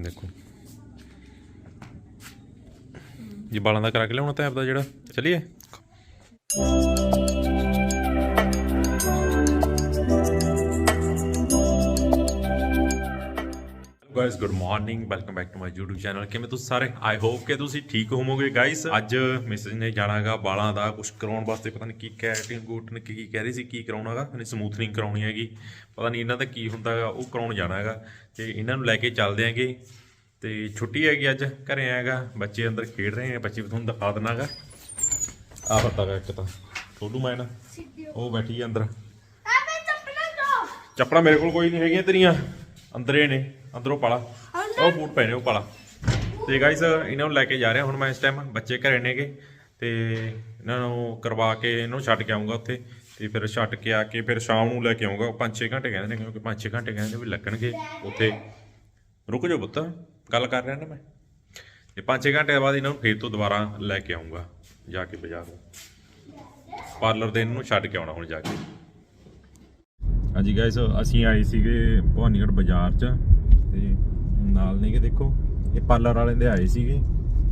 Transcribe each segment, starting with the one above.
ਦੇਖੋ। ਇਹ ਬਾਲਾਂ ਦਾ ਕਰਾ ਕੇ ਲਿਆਉਣਾ ਤਾਂ ਆਪਦਾ ਜਿਹੜਾ ਚਲਿਏ? Guys good morning welcome back to my YouTube channel ਕਿਵੇਂ ਤੁਸੀਂ ਸਾਰੇ? ਆਈ ਹੋਪ ਕਿ ਤੁਸੀਂ ਠੀਕ ਹੋਵੋਗੇ ਗਾਇਸ ਅੱਜ ਮਿਸਿਸ ਨੇ ਜਾਣਾਗਾ ਬਾਲਾਂ ਦਾ ਕੁਝ ਕਰਾਉਣ ਵਾਸਤੇ ਪਤਾ ਨਹੀਂ ਕੀ ਕੈਰਟਿਨ ਗੂਟਨ ਕੀ ਕੀ ਕਹਿ ਰਹੀ ਸੀ ਕੀ ਕਰਾਉਣਾਗਾ? ਨਹੀਂ ਸਮੂਥਨਿੰਗ ਕਰਾਉਣੀ ਹੈਗੀ। ਪਤਾ ਨਹੀਂ ਇਹਨਾਂ ਦਾ ਕੀ ਹੁੰਦਾਗਾ ਉਹ ਕਰਾਉਣ ਜਾਣਾ ਹੈਗਾ ਤੇ ਇਹਨਾਂ ਨੂੰ ਲੈ ਕੇ ਚੱਲਦੇ ਆਂਗੇ ਤੇ ਛੁੱਟੀ ਹੈਗੀ ਅੱਜ ਘਰੇ ਆਏਗਾ ਬੱਚੇ ਅੰਦਰ ਖੇਡ ਰਹੇ ਆ ਬੱਚੇ ਤੁਹਾਨੂੰ ਦਿਖਾ ਦੇਣਾਗਾ ਆ ਪਤਾ ਗਾ ਇੱਕ ਤਾਂ ਛੋਟੂ ਮੈਂ ਨਾ ਉਹ ਬੈਠੀ ਅੰਦਰ। ਚੱਪਲਾਂ ਮੇਰੇ ਕੋਲ ਕੋਈ ਨਹੀਂ ਹੈਗੀਆਂ ਤੇਰੀਆਂ। ਅੰਦਰੇ ਨੇ। ਅੰਦਰੋਂ ਪਾਲਾ। ਉਹ ਬੂਟ ਪਹਿਨੇ ਉਹ ਪਾਲਾ। ਤੇ ਗਾਇਸ ਇਹਨਾਂ ਨੂੰ ਲੈ ਕੇ ਜਾ ਰਿਹਾ ਹੁਣ ਮੈਂ ਇਸ ਟਾਈਮ ਬੱਚੇ ਘਰੇ ਨੇਗੇ। ਤੇ ਇਹਨਾਂ ਨੂੰ ਕਰਵਾ ਕੇ ਇਹਨਾਂ ਨੂੰ ਛੱਡ ਕੇ ਆਉਂਗਾ ਉੱਥੇ। ਤੇ ਫਿਰ ਛੱਡ ਕੇ ਆ ਕੇ ਫਿਰ ਸ਼ਾਮ ਨੂੰ ਲੈ ਕੇ ਆਉਂਗਾ 5-6 ਘੰਟੇ ਕਹਿੰਦੇ ਨੇ ਕਿਉਂਕਿ 5-6 ਘੰਟੇ ਕਹਿੰਦੇ ਵੀ ਲੱਗਣਗੇ ਉੱਥੇ। ਰੁਕ ਜਾਓ ਪੁੱਤ ਗੱਲ ਕਰ ਰਿਹਾ ਨਾ ਮੈਂ। ਤੇ 5-6 ਘੰਟੇ ਬਾਅਦ ਇਹਨਾਂ ਨੂੰ ਫੇਰ ਤੋਂ ਦੁਬਾਰਾ ਲੈ ਕੇ ਆਉਂਗਾ ਜਾ ਕੇ ਬਾਜ਼ਾਰੋਂ ਪਾਰਲਰ ਦੇ ਇਹਨਾਂ ਨੂੰ ਛੱਡ ਕੇ ਆਉਣਾ ਹੁਣ ਜਾ ਕੇ। ਹਾਂਜੀ ਗਾਇਸ ਅਸੀਂ ਆਏ ਸੀਗੇ ਭਵਾਨੀਗੜ੍ਹ ਬਾਜ਼ਾਰ 'ਚ। ਤੇ ਨਾਲ ਨਹੀਂ ਕਿ ਦੇਖੋ ਇਹ ਪਾਰਲਰ ਵਾਲੇ ਦੇ ਆਏ ਸੀਗੇ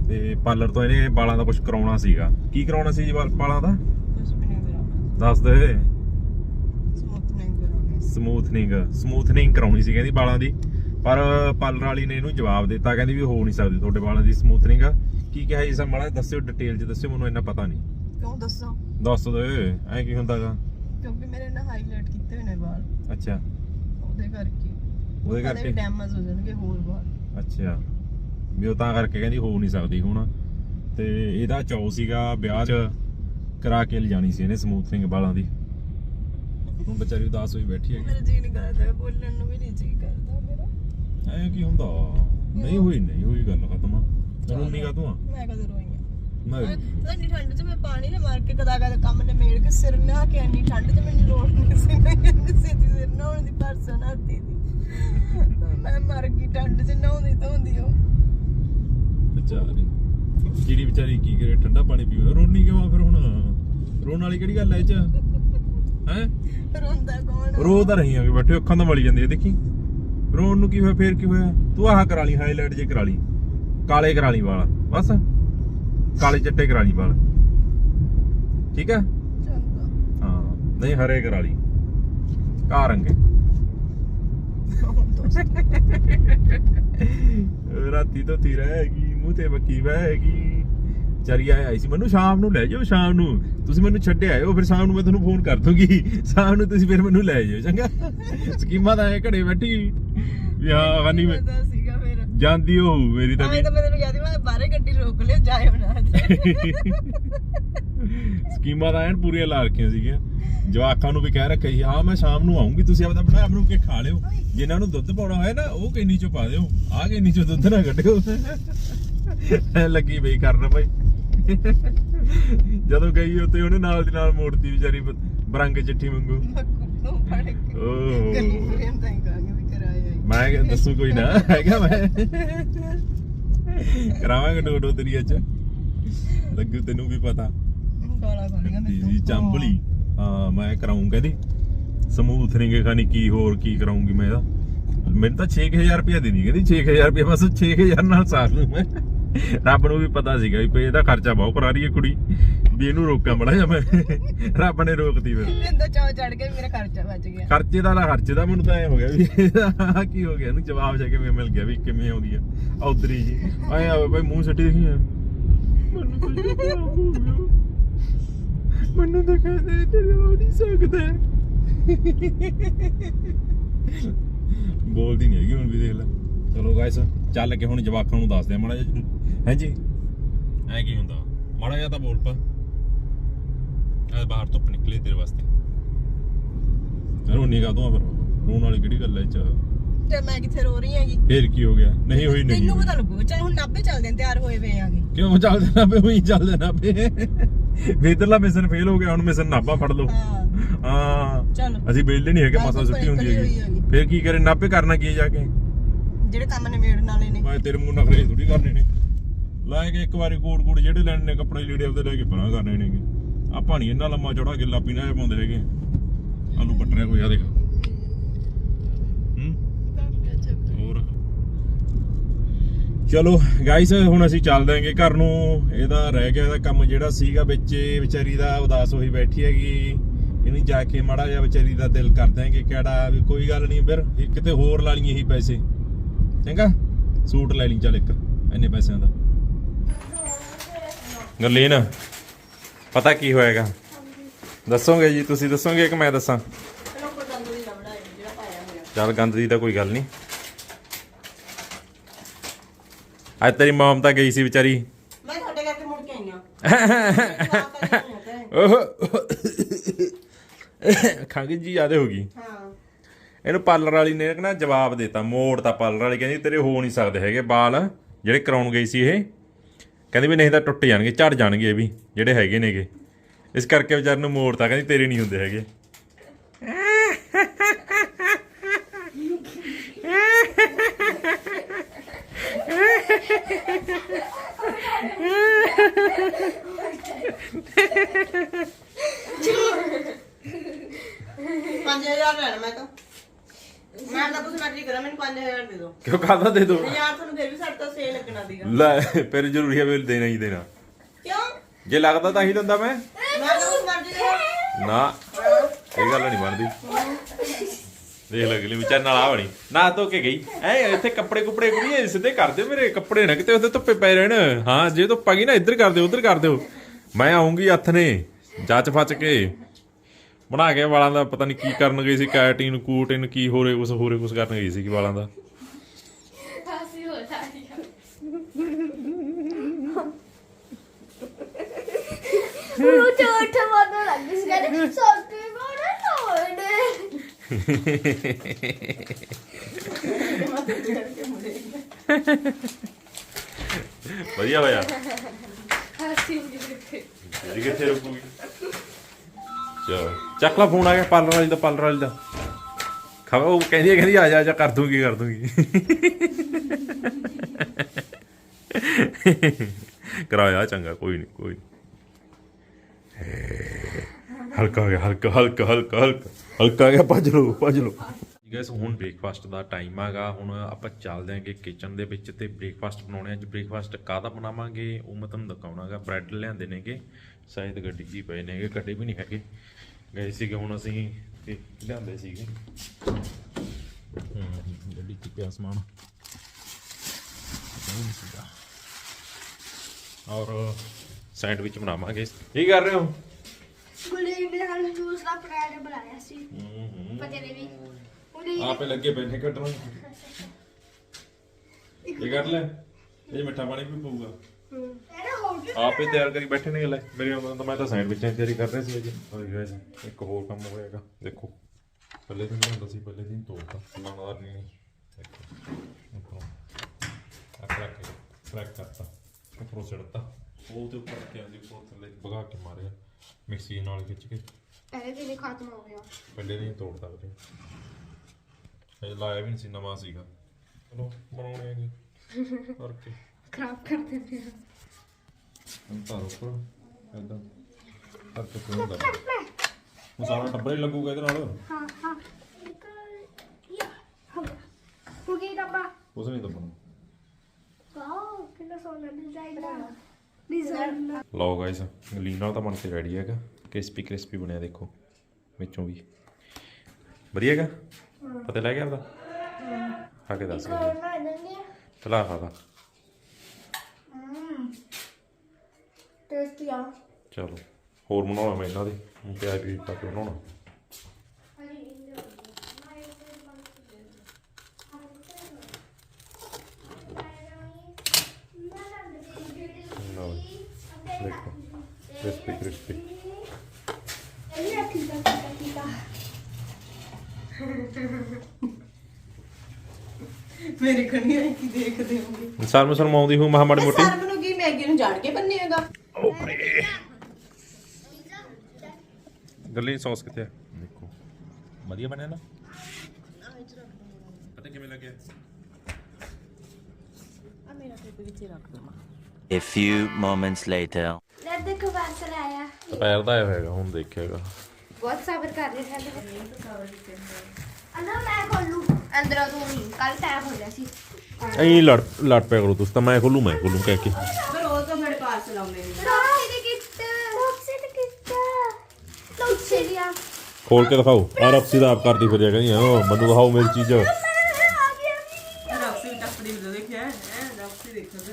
ਤੇ ਪਾਰਲਰ ਤੋਂ ਇਹਨੇ ਵਾਲਾਂ ਦਾ ਕੁਝ ਕਰਾਉਣਾ ਸੀਗਾ। ਕੀ ਕਰਾਉਣਾ ਸੀ ਜੀ ਵਾਲ- ਦਾ? ਦੱਸ ਦੇ। ਸਮੂਥਨਿੰਗ ਸਮੂਥਨਿੰਗ ਕਰਾਉਣੀ ਸੀ ਕਹਿੰਦੀ ਵਾਲਾਂ ਦੀ। ਪਰ ਪਾਰਲਰ ਵਾਲੀ ਨੇ ਇਹਨੂੰ ਜਵਾਬ ਦਿੱਤਾ ਕਹਿੰਦੀ ਵੀ ਹੋ ਨਹੀਂ ਸਕਦੀ ਤੁਹਾਡੇ ਵਾਲਾਂ ਦੀ ਸਮੂਥਨਿੰਗ ਕੀ ਕਿਹਾ ਜੀ ਸਾ ਮਾੜਾ ਦੱਸਿਓ ਡਿਟੇਲ 'ਚ ਦੱਸਿਓ ਮੈਨੂੰ ਇੰਨਾ ਪਤਾ ਨਹੀਂ। ਕਿਉਂ ਦੱਸਾਂ? ਦੱਸ ਦੇ ਐ ਕੀ ਹੁੰਦਾਗਾ? ਕਿਉਂਕਿ ਮੇਰੇ ਨਾ ਹਾਈਲਾਈਟ ਕੀਤੇ ਹੋਏ ਨੇ ਵਾਲ। ਅੱਛਾ। ਉਹਦੇ ਕਰਕੇ। ਉਹਦੇ ਕਰਕੇ? ਡੈਮੇਜ ਹੋ ਜਾਣਗੇ ਹੋਰ ਵਾਲ ਅੱਛਾ। ਵੀ ਉਹ ਤਾਂ ਕਰਕੇ ਕਹਿੰਦੀ ਹੋ ਨਹੀਂ ਸਕਦੀ ਹੁਣ। ਤੇ ਇਹਦਾ ਚੌ ਸੀਗਾ ਵਿਆਹ 'ਚ ਕਰਾ ਕੇ ਲਿਜਾਣੀ ਸੀ ਇਹਨੇ ਸਮੂਥਨਿੰਗ ਵਾਲਾਂ ਦੀ। ਹੁਣ ਵਿਚਾਰੀ ਉਦਾਸ ਹੋਈ ਬੈਠੀ ਹੈ ਮੇਰਾ ਜੀ ਨਹੀਂ ਕਰਦਾ ਬੋਲਣ ਨੂੰ ਵੀ ਨਹੀਂ ਜੀ ਕਰਦਾ ਮੇਰਾ। ਐ ਕੀ ਹੁੰਦਾ? ਨਹੀਂ ਹੋਈ ਨਹੀਂ ਹੋਈ ਗੱਲ ਖਤਮ। ਰੋਣੀ ਕਾ ਤੂੰ ਮੈਂ ਕਦੇ ਰੋਈ ਆ? ਮੈਂ ਇੰਨੀ ਠੰਡ 'ਚ ਮੈਂ ਪਾਣੀ ਨਾ ਮਾਰ ਕੇ ਕਦਾ ਕਦਾ ਕੰਮ ਨੇ ਮੇੜ ਕੇ ਸਿਰ ਨਹਾ ਕੇ ਇੰਨੀ ਠੰਡ 'ਚ ਮੈਨੂੰ ਲੋੜ ਨਹੀਂ ਸੀ ਮੈਂ ਇੰਨੀ ਸਿੱਧੀ ਸਿਰ ਨਹਾਉਣ ਦੀ ਪਰਸੋਂ ਨਹਾਤੀ ਦੀ ਮੈਂ ਮਰ ਗਈ ਠੰਡ 'ਚ ਨਹਾਉਂਦੀ ਧੋਂਦੀ ਉਹ ਵਿਚਾਰੀ ਜਿਹੜੀ ਵਿਚਾਰੀ ਕੀ ਕਰੇ ਠੰਡਾ ਪਾਣੀ ਪੀਵੇ। ਰੋਣੀ ਕਿਉਂ ਆ ਫਿਰ ਹੁਣ? ਰੋਣ ਵਾਲੀ ਕਿਹੜੀ ਗੱਲ ਐ ਇਹ ਚ? ਹੈ? ਰੋਂਦਾ ਕੌਣ? ਰੋ ਤਾਂ ਰਹੀ ਆ ਬੈਠੇ ਅੱਖਾਂ ਤਾਂ ਮਲੀ ਜਾਂਦੀ ਆ ਦੇਖੀ? ਰੋਣ ਨੂੰ ਕੀ ਹੋਇਆ ਫੇਰ ਕੀ ਹੋਇਆ? ਤੂੰ ਆਹ ਕਰਾ ਲਈ ਹਾਈਲਾਈਟ ਜੇ ਕਰਾ ਲਈ। ਕਾਲੇ ਕਰਾ ਲਈ ਵਾਲ ਬਸ। ਕਾਲੇ ਚਿੱਟੇ ਕਰਾ ਲਈ ਵਾਲ। ਠੀਕ ਚੰਗਾ। ਹਾਂ ਨਹੀਂ ਹਰੇ ਕਰਾ ਲਈ। ਕਾ ਰੰਗੇ? ਰਾਤੀ ਤੋਂ ਤੀ ਰਹੇਗੀ ਮੂੰਹ ਤੇ ਬੱਕੀ ਬਹਿਗੀ ਚਰੀਆ ਆਈ ਸੀ ਮੈਨੂੰ ਸ਼ਾਮ ਨੂੰ ਲੈ ਜਾਓ ਸ਼ਾਮ ਨੂੰ। ਤੁਸੀਂ ਮੈਨੂੰ ਛੱਡੇ ਆਇਓ ਫਿਰ ਸ਼ਾਮ ਨੂੰ ਮੈਂ ਤੁਹਾਨੂੰ ਫੋਨ ਕਰ ਦੂੰਗੀ। ਸ਼ਾਮ ਨੂੰ ਤੁਸੀਂ ਫਿਰ ਮੈਨੂੰ ਲੈ ਜਾਇਓ ਚੰਗਾ? ਸਕੀਮਾਂ ਤਾਂ ਐ ਘੜੇ ਬੈਠੀ। ਵੀ ਹਾਂ ਵਾਨੀ ਮੈਂ ਪਤਾ ਸੀਗਾ ਫਿਰ। ਜਾਂਦੀ ਹੋ ਮੇਰੀ ਤਾਂ ਆਏ ਤਾਂ ਮੈਂ ਤੈਨੂੰ ਕਹਿੰਦੀ ਮੈਂ ਬਾਹਰੇ ਗੱਡੀ ਰੋਕ ਲਿਓ ਜਾਇਓ ਨਾ ਸਕੀਮਾਂ ਤਾਂ ਐਨ ਪੂਰੀਆਂ ਲਾ ਰੱਖੀਆਂ ਸੀਗੀਆਂ। ਜਵਾਕਾਂ ਨੂੰ ਵੀ ਕਹਿ ਰੱਖਿਆ ਸੀ ਹਾਂ ਮੈਂ ਸ਼ਾਮ ਨੂੰ ਆਉਂਗੀ ਤੁਸੀਂ ਆਪਦਾ ਬਣਾ ਬਣੂ ਕੇ ਖਾ ਲਿਓ। ਜਿਨ੍ਹਾਂ ਨੂੰ ਦੁੱਧ ਪਾਉਣਾ ਹੋਇਆ ਨਾ ਉਹ ਕਿੰਨੀ ਚੋਂ ਪਾ ਦਿਓ। ਆਹ ਕਿੰਨੀ ਚੋਂ ਦੁੱਧ ਨਾ ਕੱਢਿਓ। ਲੱਗੀ ਬਈ ਕਰਨ ਭਾਈ ਜਦੋਂ ਗਈ ਉੱਤੇ ਉਹਨੇ ਨਾਲ ਦੀ ਨਾਲ ਮੋੜਤੀ ਵਿਚਾਰੀ ਬਰੰਗ ਚਿੱਠੀ ਹੀ ਮੈਂ ਦੱਸੂ ਕੋਈ ਨਾ। ਹੈਗਾ ਮੈਂ ਕਰਾਵਾਂਗੇ ਡੋਡੋ ਤੇਰੀ ਅੱਜ। ਲੱਗੂ ਤੈਨੂੰ ਵੀ ਪਤਾ। ਗਾਲਾਂ ਮੈਨੂੰ। ਜੀ ਚੰਬਲੀ ਹਾਂ ਮੈਂ ਕਰਾਉਂ ਕਹਿੰਦੀ। ਸਮੂਥਨਿੰਗ ਖਾਨੀ ਕੀ ਹੋਰ ਕੀ ਕਰਾਉਂਗੀ ਮੈਂ ਇਹਦਾ। ਮੈਨੂੰ ਤਾਂ 6000 ਰੁਪਇਆ ਦੇਣੀ ਕਹਿੰਦੀ। 6000 ਰੁਪਇਆ ਬਸ 6000 ਨਾਲ ਸਾਰ ਲੂ ਮੈਂ। ਰੱਬ ਨੂੰ ਵੀ ਪਤਾ ਸੀਗਾ ਵੀ ਇਹਦਾ ਖਰਚਾ ਬਹੁਤ ਕਰਾ ਰਹੀ ਹੈ ਕੁੜੀ ਵੀ ਇਹਨੂੰ ਰੋਕਾਂ ਬੜਾ ਜਾ ਮੈਂ। ਰੱਬ ਨੇ ਰੋਕਤੀ ਫਿਰ। ਜਿੰਦਾ ਚਾਹ ਚੜ ਕੇ ਮੇਰਾ ਖਰਚਾ ਬਚ ਗਿਆ। ਖਰਚੇ ਦਾ ਨਾ ਖਰਚੇ ਦਾ ਮੈਨੂੰ ਤਾਂ ਐ ਹੋ ਗਿਆ ਵੀ ਕੀ ਹੋ ਗਿਆ ਇਹਨੂੰ ਜਵਾਬ ਜਾ ਕੇ ਮਿਲ ਗਿਆ ਵੀ ਕਿਵੇਂ ਆਉਂਦੀ ਆ ਔਦਰੀ ਜੀ। ਐ ਆਵੇ ਭਾਈ ਮੂੰਹ ਸੱਟੀ ਦੇਖੀ ਆ। ਮੈਨੂੰ ਕੁਝ ਹੋ ਗਿਆ। ਮੈਨੂੰ ਤਾਂ ਕਹਿੰਦੇ ਤੇਰੇ ਹੋ ਨਹੀਂ ਸਕਦਾ। ਬੋਲਦੀ ਨਹੀਂ ਹੈਗੀ ਹੁਣ ਵੀ ਦੇਖ ਲੈ। ਚਲੋ ਗਾਇਸ ਚੱਲ ਕੇ ਹੁਣ ਜਵਾਕਾਂ ਨੂੰ ਦੱਸਦੇ ਆ ਮਾੜਾ ਜਿਹਾ। ਹਾਂਜੀ। ਐ ਕੀ ਹੁੰਦਾ? ਮਾੜਾ ਜਿਹਾ ਤਾਂ ਬੋਲ ਪਾ। ਐ ਬਾਹਰ ਧੁੱਪ ਨਿਕਲੇ ਤੇਰੇ ਵਾਸਤੇ। ਰੋਣੀ ਕਾ ਤੂੰ ਫਿਰ? ਰੋਣ ਵਾਲੀ ਕਿਹੜੀ ਗੱਲ ਐ ਚ? ਤੇ ਮੈਂ ਕਿੱਥੇ ਰੋ ਰਹੀ ਹੈਗੀ? ਫੇਰ ਕੀ ਹੋ ਗਿਆ? ਨਹੀਂ ਹੋਈ ਨਹੀਂ। ਤੈਨੂੰ ਹੋਈ। ਪਤਾ ਲੱਗੂ ਚਾਹੇ ਹੁਣ ਨਾਭੇ ਚੱਲਦੇ ਨੇ ਤਿਆਰ ਹੋਏ ਵੇ ਆਗੇ। ਕਿਉਂ ਚੱਲਦੇ ਨਾ ਪਏ ਉਹੀ ਚੱਲਦੇ ਨਾ ਪਏ ਵੇਦਰਲਾ ਮਿਸ਼ਨ ਫੇਲ ਹੋ ਗਿਆ ਹੁਣ ਮਿਸ਼ਨ ਨਾਭਾ ਫੜ ਲਓ। ਹਾਂ। ਹਾਂ। ਚਲੋ। ਅਸੀਂ ਵੇਲੇ ਨਹੀਂ ਹੈਗੇ ਮਸਾ ਛੁੱਟੀ ਹੁੰਦੀ ਹੈਗੀ। ਫੇਰ ਕੀ ਕਰੇ? ਨਾਭੇ ਕਰਨਾ ਕੀ ਹੈ ਜਾ ਕੇ? ਜਿਹੜੇ ਕੰਮ ਨੇ ਮੇੜਨ ਵਾਲੇ ਨੇ। ਮੈਂ ਤੇਰੇ ਮੂੰਹ ਨਖਰੇ ਥੋੜੀ ਕਰਨੇ ਨੇ। ਲੈ ਕੇ ਇੱਕ ਵਾਰੀ ਕੋੜ ਕੋੜ ਜਿਹੜੇ ਲੈਣੇ ਨੇ ਕੱਪੜੇ ਲੀੜੇ ਉਹਦੇ ਲੈ ਕੇ ਪਰਾਂ ਕਰਨੇ ਨੇਗੇ ਆਪਾਂ ਨਹੀਂ ਇੰਨਾ ਲੰਮਾ ਚੌੜਾ ਗਿੱਲਾ ਪੀਣਾ ਇਹ ਪਾਉਂਦੇ ਹੈਗੇ। ਆਲੂ ਪੱਟ ਕੋਈ ਆ ਦੇਖ। ਚਲੋ ਗਾਇਸ ਹੁਣ ਅਸੀਂ ਚੱਲ ਦਾਂਗੇ ਘਰ ਨੂੰ। ਇਹਦਾ ਰਹਿ ਗਿਆ ਇਹਦਾ ਕੰਮ ਜਿਹੜਾ ਸੀਗਾ ਵਿੱਚ ਵਿਚਾਰੀ ਦਾ ਉਦਾਸ ਹੋਈ ਬੈਠੀ ਹੈਗੀ। ਇਹਨੂੰ ਜਾ ਕੇ ਮਾੜਾ ਜਿਹਾ ਵਿਚਾਰੀ ਦਾ ਦਿਲ ਕਰ ਦਾਂਗੇ ਕਿਹੜਾ ਵੀ ਕੋਈ ਗੱਲ ਨਹੀਂ ਫਿਰ ਇਹ ਕਿਤੇ ਹੋਰ ਲਾ ਲਈਏ ਇਹੀ ਪੈਸੇ। ਚੰਗਾ? ਸੂਟ ਲੈ ਲਈ ਚੱਲ ਇੱਕ, ਇੰਨੇ ਪੈਸਿਆਂ ਦਾ। ਗਰਲੀਨ ਪਤਾ ਕੀ ਹੋਏਗਾ? ਦੱਸੋਗੇ ਜੀ ਤੁਸੀਂ ਦੱਸੋਗੇ ਕਿ ਮੈਂ ਦੱਸਾਂ? ਚਲੋ ਗੰਦ ਦੀ ਤਾਂ ਕੋਈ ਗੱਲ ਨਹੀਂ। ਅੱਜ ਤੇਰੀ ਮਮ ਤਾਂ ਗਈ ਸੀ ਵਿਚਾਰੀ। ਮੈਂ ਤੁਹਾਡੇ ਕਰਕੇ ਮੁੜ ਕੇ ਆਈ ਆ ਖੰਗ ਜੀ ਜ਼ਿਆਦੇ ਹੋ ਗਈ। ਹਾਂ। ਇਹਨੂੰ ਪਾਰਲਰ ਵਾਲੀ ਨੇ ਨਾ ਜਵਾਬ ਦਿੱਤਾ ਮੋੜ ਤਾਂ ਪਾਰਲਰ ਵਾਲੀ ਕਹਿੰਦੀ ਤੇਰੇ ਹੋ ਨਹੀਂ ਸਕਦੇ ਹੈਗੇ ਵਾਲ ਜਿਹੜੇ ਕਰਾਉਣ ਗਈ ਸੀ ਇਹ। ਕਹਿੰਦੀ ਵੀ ਨਹੀਂ ਤਾਂ ਟੁੱਟ ਜਾਣਗੇ, ਝੜ ਜਾਣਗੇ ਇਹ ਵੀ, ਜਿਹੜੇ ਹੈਗੇ ਨੇਗੇ। ਇਸ ਕਰਕੇ ਵਿਚਾਰ ਨੂੰ ਮੋੜ ਤਾਂ ਕਹਿੰਦੀ ਤੇਰੇ ਨਹੀਂ ਹੁੰਦੇ ਹੈਗੇ। ਪੰਜ ਹਜ਼ਾਰ ਲੈਣਾ ਮੈਂ ਤਾਂ। ਮੈਂ ਤਾਂ ਕੁਝ ਮਰਜ਼ੀ ਕਰਾਂ ਮੈਨੂੰ 5000 ਦੇ ਦਿਓ। ਕਿਉਂ ਕਾਹਦਾ ਦੇ ਦੋ ਯਾਰ ਤੁਹਾਨੂੰ ਫਿਰ ਵੀ ਸਾਡੇ ਤੋਂ ਸੇ ਲੱਗਣਾ ਦੀਗਾ ਲੈ ਫਿਰ ਜ਼ਰੂਰੀ ਹੈ ਵੀ ਦੇਣਾ ਹੀ ਦੇਣਾ। ਕਿਉਂ? ਜੇ ਲੱਗਦਾ ਤਾਂ ਹੀ ਦਿੰਦਾ ਮੈਂ। ਮੈਂ ਤਾਂ ਕੁਝ ਮਰਜ਼ੀ ਕਰਾਂ। ਨਾ ਇਹ ਗੱਲ ਨਹੀਂ ਬਣਦੀ। ਦੇਖ ਲੱਗ ਲਈ ਵਿਚਾਰ ਨਾਲ ਆ ਬਣੀ। ਨਾ ਧੋ ਕੇ ਗਈ। ਐ ਇੱਥੇ ਕੱਪੜੇ ਕੁਪੜੇ ਕੁੜੀਏ ਸਿੱਧੇ ਕਰ ਦਿਓ ਮੇਰੇ ਕੱਪੜੇ ਨਾ ਕਿਤੇ ਉੱਥੇ ਧੁੱਪੇ ਪੈ ਰਹਿਣ। ਹਾਂ ਜੇ ਧੁੱਪ ਆ ਗਈ ਨਾ ਇੱਧਰ ਕਰ ਦਿਓ ਉੱਧਰ ਕਰ ਦਿਓ। ਮੈਂ ਆਉਂਗੀ ਹੱਥ ਨੇ ਜੱਚ ਫੱਚ ਕੇ। ਬਣਾ ਕੇ ਵਾਲਾਂ ਦਾ ਪਤਾ ਨਹੀਂ ਕੀ ਕਰਨ ਗਈ ਸੀ ਕੈਟਿਨ ਕੂਟਿਨ ਕੀ ਹੋਰੇ ਕੁਛ ਹੋਰੇ ਕੁਛ ਕਰਨ ਗਈ ਸੀ ਕਿ ਵਾਲਾਂ ਦਾ। ਹੱਸੀ ਹੋ ਰਹੀ ਹੈ। ਉਹ ਚੋਟ ਮਾਰਨ ਲੱਗ ਗਈ ਸੀ ਕਹਿੰਦੇ ਸੌਂਕੇ ਮਾਰੇ ਤੋੜੇ ਵਧੀਆ ਹੋਇਆ। ਹੱਸੀ ਹੋ ਜਿਹੜੀ ਕਿੱਥੇ ਰੁਕੂਗੀ? ਚਲ। ਚੱਕ ਲਾ ਫੋਨ ਆ ਗਿਆ, ਪਾਰਲਰ ਵਾਲੀ ਦਾ, ਪਾਰਲਰ ਵਾਲੀ ਦਾ। ਖਬਰ ਉਹ ਕਹਿੰਦੀ ਹੈ ਕਹਿੰਦੀ ਆ ਜਾ ਆ ਜਾ, ਕਰ ਦੂੰਗੀ ਕਰ ਦੂੰਗੀ। ਕਰਾਇਆ ਚੰਗਾ, ਕੋਈ ਨਹੀਂ ਕੋਈ ਨੀ। ਹਲਕਾ ਹੋ ਗਿਆ, ਹਲਕਾ ਹਲਕਾ ਹਲਕਾ ਹਲਕਾ। ਹਲਕਾ ਆ ਗਿਆ, ਭੱਜ ਲਓ ਭੱਜ ਲਓ। ਗਾਇਸ ਹੁਣ ਬ੍ਰੇਕਫਾਸਟ ਦਾ ਟਾਈਮ ਆਗਾ ਹੁਣ ਆਪਾਂ ਚੱਲਦੇ ਆਂਗੇ ਕਿਚਨ ਦੇ ਵਿੱਚ ਤੇ ਬ੍ਰੇਕਫਾਸਟ ਬਣਾਉਣੇ ਅੱਜ ਬ੍ਰੇਕਫਾਸਟ ਕਾਹਦਾ ਬਣਾਵਾਂਗੇ? ਉਹ ਮੈਂ ਤੁਹਾਨੂੰ ਦਿਖਾਉਣਾਗਾ ਬ੍ਰੈਡ ਲਿਆਂਦੇ ਨੇਗੇ। ਸ਼ਾਇਦ ਗੱਡੀ 'ਚ ਹੀ ਪਏ ਨੇਗੇ ਕੱਢੇ ਵੀ ਨਹੀਂ ਹੈਗੇ। ਗਏ ਸੀਗੇ ਹੁਣ ਅਸੀਂ ਤੇ ਲਿਆਂਦੇ ਸੀਗੇ। ਹੂੰ ਗੱਡੀ 'ਚ ਪਿਆ ਸਮਾਨ। ਨਹੀਂ ਸੀਗਾ। ਔਰ ਸੈਂਡਵਿਚ ਬਣਾਵਾਂਗੇ। ਕੀ ਕਰ ਰਹੇ ਹੋ? ਗੁਲੀ ਨੇ ਹਾਲ ਜੂਸ ਦਾ ਪਰਾਠਾ ਬਣਾਇਆ ਸੀ। ਹੂੰ ਹੂੰ। ਪਤੇ ਨੇ ਵੀ ਉਹਨੇ ਆਪੇ ਲੱਗੇ ਬੈਠੇ ਕੱਟਣ ਇਹ ਕਰ ਲੈ। ਇਹ ਮਿੱਠਾ ਪਾਣੀ ਵੀ ਪਊਗਾ। ਆਪੇ ਤਿਆਰ ਕਰੀ ਬੈਠੇ ਨੇ ਲੈ। ਮੇਰੇ ਮਤਲਬ ਤਾਂ ਮੈਂ ਤਾਂ ਸੈਂਡਵਿਚਾਂ ਦੀ ਤਿਆਰੀ ਕਰ ਰਿਹਾ ਸੀ ਅਜੇ। ਹੋਈ ਗਾਇਸ ਇੱਕ ਹੋਰ ਕੰਮ ਹੋਏਗਾ ਦੇਖੋ ਪਹਿਲੇ ਦਿਨ ਹੁੰਦਾ ਸੀ ਪਹਿਲੇ ਦਿਨ ਤੋੜਤਾ ਨਾਨਾਰ ਨਹੀਂ ਦੇਖੋ ਉੱਪਰੋਂ ਆ ਕ੍ਰੈਕ ਕਰਤਾ ਉੱਪਰੋਂ ਉਹ ਤੇ ਉੱਪਰ ਕੇ ਆਂਦੀ ਉੱਪਰ ਥੱਲੇ ਭਗਾ ਕੇ ਮਾਰਿਆ। ਮਿਕਸੀ ਨਾਲ ਖਿੱਚ ਕੇ। ਪਹਿਲੇ ਦਿਨ ਹੀ ਖਤਮ ਹੋ ਗਿਆ। ਪਹਿਲੇ ਦਿਨ ਹੀ ਤੋੜਤਾ ਵੀਰੇ ਇਹ ਲਾਇਆ ਵੀ ਨਹੀਂ ਸੀ ਨਵਾਂ ਸੀਗਾ। ਚਲੋ ਬਣਾਉਣੇ ਹੈਗੇ ਕਰਕੇ ਖਰਾਬ ਕਰ ਦਿੰਦੇ ਆ। ਅੰਤਾਰ ਉੱਪਰ ਐਦਾਂ ਕਰਕੇ ਕੋਈ ਦਾ ਉਹ ਸਾਰਾ ਟੱਬਰ ਹੀ ਲੱਗੂਗਾ ਇਹਦੇ ਨਾਲ। ਹਾਂ ਹਾਂ। ਯਾ ਹੋ ਗਈ ਡੱਬਾ। ਕੁਛ ਨਹੀਂ ਦੱਬਣਾ। ਵਾਓ ਕਿੰਨਾ ਸੋਹਣਾ ਡਿਜ਼ਾਈਨ ਆ। ਡਿਜ਼ਾਈਨ ਲਓ ਗਾਇਸ ਗਲੀਨ ਨਾਲ ਤਾਂ ਬਣ ਕੇ ਰੈਡੀ ਹੈਗਾ। ਕ੍ਰਿਸਪੀ ਕ੍ਰਿਸਪੀ ਬਣਿਆ ਦੇਖੋ ਵਿੱਚੋਂ ਵੀ। ਵਧੀਆ ਹੈਗਾ? ਪਤਾ ਲੱਗ ਗਿਆ ਉਹਦਾ ਖਾ ਕੇ ਦੱਸ ਚਲਾ ਖਾ ਟੇਸਟੀ ਆ। ਚਲੋ ਹੋਰ ਬਣਾਉਣਾ ਮੈਂ ਇਹਨਾਂ ਦੇ ਪਿਆਜ਼ ਵੀ ਪਾ ਕੇ ਬਣਾਉਣਾ। ਲਓ ਜੀ, ਦੇਖੋ ਕ੍ਰਿਸਪੀ। ਕ੍ਰਿਸਪੀ ਇਹ ਮੇਰੇ ਕੀ ਦੇਖਦੇ ਹੋਗੇ? ਸਰ ਮਸਰ ਮਾਉਂਦੀ ਹੂੰ ਮਹਾਮਾੜੀ ਮੋਟੀ। ਸਰਬ ਨੂੰ ਕੀ ਮੈਗੀ ਨੂੰ ਜਾਣ ਕੇ ਬੰਨੇਗਾ ਗੱਲੀ ਸੌਸ ਕਿੱਥੇ ਆ? ਦੇਖੋ। ਵਧੀਆ ਬਣਿਆ ਨਾ? ਪਤਾ ਕਿਵੇਂ ਲੱਗਿਆ? ਆ ਮੇਰਾ ਟਿਪ ਵਿੱਚ ਹੀ ਰੱਖ ਦਵਾਂ। A few moments later. ਲੈ ਦੇਖੋ ਪਾਰਸਲ ਆਇਆ। ਦੁਪਹਿਰ ਦਾ ਆਇਆ ਹੋਏਗਾ ਹੁਣ ਦੇਖਿਆਗਾ ਬਹੁਤ ਸਬਰ ਕਰ ਰਹੇ ਸਾਡੇ ਅਨਾ ਮੈਂ ਖੋਲੂ ਅੰਦਰੋਂ ਤੂੰ ਨਹੀਂ ਕੱਲ ਟਾਈਮ ਹੋ ਗਿਆ ਸੀ। ਐਂ ਲੜ ਲੜ ਪਿਆ ਕਰੋ ਤੁਸੀਂ ਤਾਂ ਮੈਂ ਖੋਲੂ ਮੈਂ ਖੋਲੂ ਕਹਿ ਕੇ। ਫਿਰ ਉਹ ਤਾਂ ਸਾਡੇ ਪਾਰਸਲ ਆਉਂਦੇ ਨੇ ਦੀ ਕਿੱਟ ਰੌਕਸੀ ਦੀ ਕਿੱਟ ਰੌਕਸੀ ਦੀ ਆ ਖੋਲ ਕੇ ਦਿਖਾਓ। ਆ ਰਫਸੀ ਦਾ ਆਪ ਕਰਦੀ ਫਿਰ ਕਹਿੰਦੀ ਹਾਂ ਮੈਨੂੰ ਦਿਖਾਓ ਮੇਰੀ ਚੀਜ਼। ਰੌਕਸੀ ਵੀ ਟੱਪੜੀ ਵੀ ਦੇਖਿਆ ਹੈ। ਰੌਕਸੀ ਦੇਖੋ ਤੇ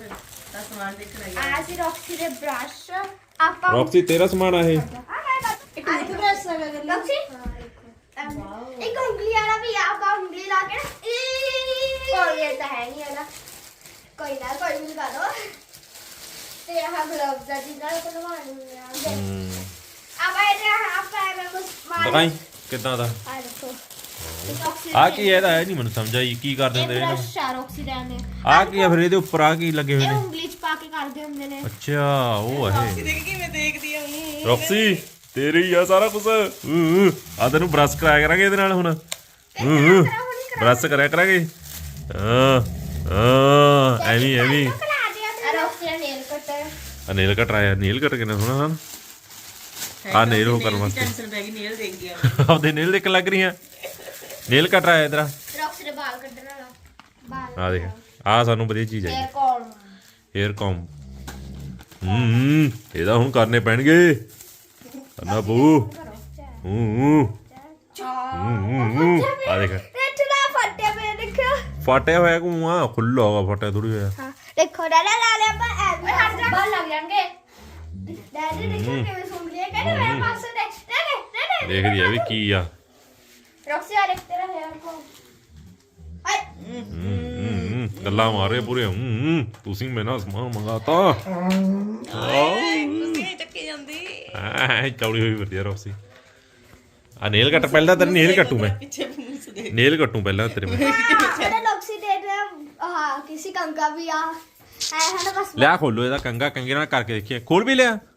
ਤਾਂ ਸਮਾਨ ਦੇਖਣ ਆਈ ਆ। ਸੀ ਰੌਕਸੀ ਦੇ ਬ੍ਰਸ਼। ਆਪਾਂ ਰਫਸੀ ਤੇਰਾ ਸਮਾਨ ਆ ਇਹ। ਇੱਕ ਇੱਕ ਬ੍ਰਸ਼ ਲਗਾ ਰੌਕਸੀ? ਇੱਕ ਉਂਗਲੀ ਵਾਲਾ ਵੀ ਆ ਆਪਾਂ ਉਂਗਲੀ ਲਾ ਕੇ ਕੋਲਗੇਟ ਤਾਂ ਹੈ ਨਹੀਂ ਵਾਲਾ ਕੋਈ ਨਾ ਕੋਈ ਵੀ ਲਗਾ ਦੋ ਤੇ ਆਹ ਗਲਵਜ਼ ਦਾ ਜਿੰਨਾ ਕੋਲ ਲਵਾਉਣੇ ਆ। ਆਪਾਂ ਦਿਖਾਈ ਕਿੱਦਾਂ ਦਾ? ਆ ਦੇਖੋ। ਆ ਕੀ ਹੈ ਇਹਦਾ? ਇਹ ਨਹੀਂ ਮੈਨੂੰ ਸਮਝ ਆਈ ਕੀ ਕਰਦੇ ਹੁੰਦੇ ਇਹਨਾਂ? ਆ ਨੇ ਕੀ ਆ ਫਿਰ ਇਹਦੇ ਉੱਪਰ? ਆ ਕੀ ਲੱਗੇ ਹੋਏ ਇਹ ਨੇ? ਉਂਗਲੀ ਚ ਪਾ ਕੇ ਕਰਦੇ ਹੁੰਦੇ ਨੇ। ਅੱਛਾ ਉਹ ਆ ਇਹ। ਦੇਖ ਕਿਵੇਂ ਦੇਖਦੀ ਆ ਹੂੰ ਰੌਕਸੀ ਤੇਰੀ ਹੀ ਆ ਸਾਰਾ ਕੁਝ ਆ ਤੈਨੂੰ ਬ੍ਰਸ਼ ਕਰਾਇਆ ਕਰਾਂਗੇ ਇਹਦੇ ਨਾਲ ਹੁਣ। ਬ੍ਰਸ਼ ਕਰਾਇਆ? ਕਰਾਂਗੇ। ਹਾਂ ਹਾਂ ਐਵੇਂ ਐਵੇਂ। ਰੌਕਸੀ ਦਾ ਨੇਲ ਕਟਰ ਕਟਰ ਕਿੰਨਾ ਸੋਹਣਾ ਹਨ ਆ ਨੇਲ ਉਹ ਕਰਨ ਵਾਸਤੇ। ਟੈਨਸ਼ਨ ਪੈ ਗਈ ਨੇਲ ਦੇਖ ਗਿਆ ਆਪਦੇ ਨੇਲ ਦੇਖ ਲੱਗ ਰਹੀਆਂ ਨੇਲ ਕਟਰ ਆਇਆ ਇਧਰ। ਰੌਕਸੀ ਦੇ ਵਾਲ ਕੱਢਣ ਵਾਲਾ। ਵਾਲ ਆ ਦੇਖ ਆ ਸਾਨੂੰ ਵਧੀਆ ਚੀਜ਼ ਆਈ। ਕੌਣ ਹੇਅਰ ਕੌਮ ਹੂੰ ਇਹਦਾ ਹੁਣ ਕਰਨੇ ਪੈਣਗੇ। ਕਰਨਾ ਬੂ ਹੂੰ। ਹੂੰ ਆ ਦੇਖ। ਰੇਟਲਾ ਫੱਟੇ ਪਏ ਦੇਖੋ ਫਟਿਆ ਹੋਇਆ ਕੋ ਆ? ਖੁੱਲਾ ਹੋਗਾ ਫਟਿਆ ਥੋੜੀ ਹੋਇਆ। ਹਾਂ ਦੇਖੋ ਡਾਡਾ ਲਾ ਲਿਆ ਆਪਾਂ ਐ ਹਟ ਜਾ। ਬਾਲ ਲੱਗ ਜਾਣਗੇ। ਡੈਡੀ ਦੇਖੋ ਕਿਵੇਂ ਸੁਣ ਮੇਰੇ ਮੇਰੇ ਪਾਸੇ ਦੇਖ ਦੇਖ ਦੇਖਦੀ ਕੀ ਆ। ਰੋਕਸੀ ਆ ਦੇਖ ਤੇਰਾ ਹੇਅਰ ਕੋ ਗੱਲਾਂ ਮਾਰੇ ਪੂਰੇ। ਹੂੰ ਤੁਸੀਂ ਮੈਨਾਂ ਸਮਾਨ ਮੰਗਾਤਾ। ਤੁਸੀਂ ਚੱਕੀ ਜਾਂਦੀ। ਐ ਚੌੜੀ ਹੋਈ ਫਿਰਦੀ ਆ ਰੋਕਸੀ ਆ ਨੇਲ ਕੱਟ ਪਹਿਲਾਂ ਤੇਰੇ ਨੇਲ ਕੱਟੂ ਮੈਂ। ਨੇਲ ਕੱਟੂ ਪਹਿਲਾਂ ਤੇਰੇ ਮੈਂ। ਕਿਸੇ ਕੰਗਾ ਵੀ ਆ। ਐ ਹਨਾ ਬਸ ਲਿਆ ਖੋਲੋ ਇਹਦਾ ਕੰਗਾ ਕੰਗੇ ਨਾਲ ਕਰਕੇ ਦੇਖੀਏ। ਖੋਲ ਵੀ ਲਿਆ।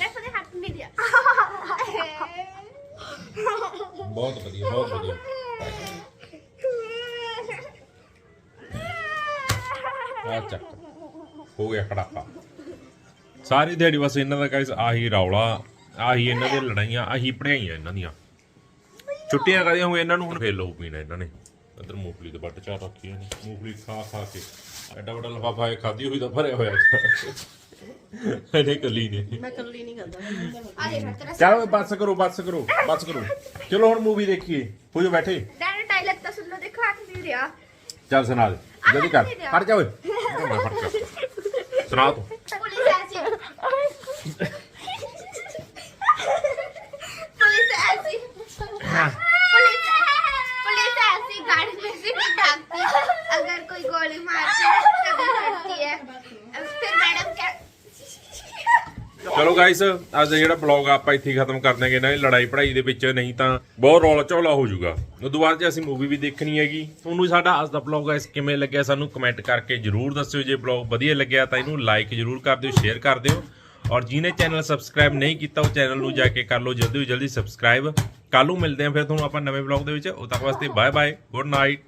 ਬਹੁਤ ਵਧੀਆ ਬਹੁਤ ਵਧੀਆ। ਆ ਹੋ ਗਿਆ ਖੜਾਕਾ। ਸਾਰੀ ਦਿਹਾੜੀ ਬਸ ਇਹਨਾਂ ਦਾ ਗਾਇਸ ਆਹੀ ਰੌਲਾ ਆਹੀ ਇਹਨਾਂ ਦੀਆਂ ਲੜਾਈਆਂ ਆਹੀ ਪੜਾਈਆਂ ਇਹਨਾਂ ਦੀਆਂ। ਛੁੱਟੀਆਂ ਕਰੀਆਂ ਹੋਏ ਇਹਨਾਂ ਨੂੰ ਹੁਣ ਫੇਰ ਲਹੂ ਪੀਣਾ ਇਹਨਾਂ ਨੇ। ਅੰਦਰ ਮੂੰਗਫਲੀ ਦੇ ਬੱਟ ਚਾਰ ਰੱਖੀ ਨੇ। ਮੂੰਗਫਲੀ ਖਾ ਖਾ ਕੇ। ਐਡਾ ਵੱਡਾ ਲਫਾਫਾ ਖਾਦੀ ਹੋਈ ਦਾ ਭਰਿਆ ਹੋਇਆ। ਇਹਨੇ ਕੱਲੀ ਨੇ ਮੈਂ ਕੱਲੀ ਨਹੀਂ ਕਰਦਾ आ देख तेरा ਚਲੋ ਬਸ ਕਰੋ ਬਸ ਕਰੋ ਬਸ ਕਰੋ ਚਲੋ ਹੁਣ ਮੂਵੀ ਦੇਖੀਏ ਹੋ ਜਾ ਬੈਠੇ डैडी डायलॉग तो सुन लो देखो हाथ नहीं दिया ਚੱਲ ਸੁਣਾ ਦੇ ਜਲਦੀ ਕਰ ਫੜ ਜਾ ਓਏ ਮੈਂ ਫੜ ਜਾ ਸੁਣਾ ਤੂੰ पुलिस ऐसी पुलिस ऐसी पुलिस पुलिस ऐसी गाड़ी में से नहीं भागती अगर कोई गोली मारती है ਚਲੋ ਗਾਇਸ ਅੱਜ ਦਾ ਜਿਹੜਾ ਬਲੌਗ ਆਪਾਂ ਇੱਥੇ ਹੀ ਖਤਮ ਕਰ ਦਾਂਗੇ ਇਹਨਾਂ ਦੀ ਲੜਾਈ ਪੜਾਈ ਦੇ ਵਿੱਚ ਨਹੀਂ ਤਾਂ ਬਹੁਤ ਰੌਲਾ ਝੌਲਾ ਹੋ ਜਾਊਗਾ। ਉਦੋਂ ਬਾਅਦ ਜੇ ਅਸੀਂ ਮੂਵੀ ਵੀ ਦੇਖਣੀ ਹੈਗੀ। ਤੁਹਾਨੂੰ ਸਾਡਾ ਅੱਜ ਦਾ ਬਲੌਗ ਗਾਇਸ ਕਿਵੇਂ ਲੱਗਿਆ ਸਾਨੂੰ ਕਮੈਂਟ ਕਰਕੇ ਜਰੂਰ ਦੱਸਿਓ। ਜੇ ਬਲੌਗ ਵਧੀਆ ਲੱਗਿਆ ਤਾਂ ਇਹਨੂੰ ਲਾਈਕ ਜਰੂਰ ਕਰ ਦਿਓ ਸ਼ੇਅਰ ਕਰ ਦਿਓ। ਔਰ ਜਿਹਨੇ ਚੈਨਲ ਸਬਸਕ੍ਰਾਈਬ ਨਹੀਂ ਕੀਤਾ, ਉਹ ਚੈਨਲ ਨੂੰ ਜਾ ਕੇ ਕਰ ਲਓ ਜਲਦੀ ਤੋਂ ਜਲਦੀ ਸਬਸਕ੍ਰਾਈਬ ਕੱਲ ਨੂੰ ਮਿਲਦੇ ਹਾਂ ਫਿਰ ਤੁਹਾਨੂੰ ਆਪਾਂ ਨਵੇਂ ਬਲੌਗ ਦੇ ਵਿੱਚ। ਉਦੋਂ ਤੱਕ ਵਾਸਤੇ ਬਾਏ ਬਾਏ ਗੁੱਡ ਨਾਈਟ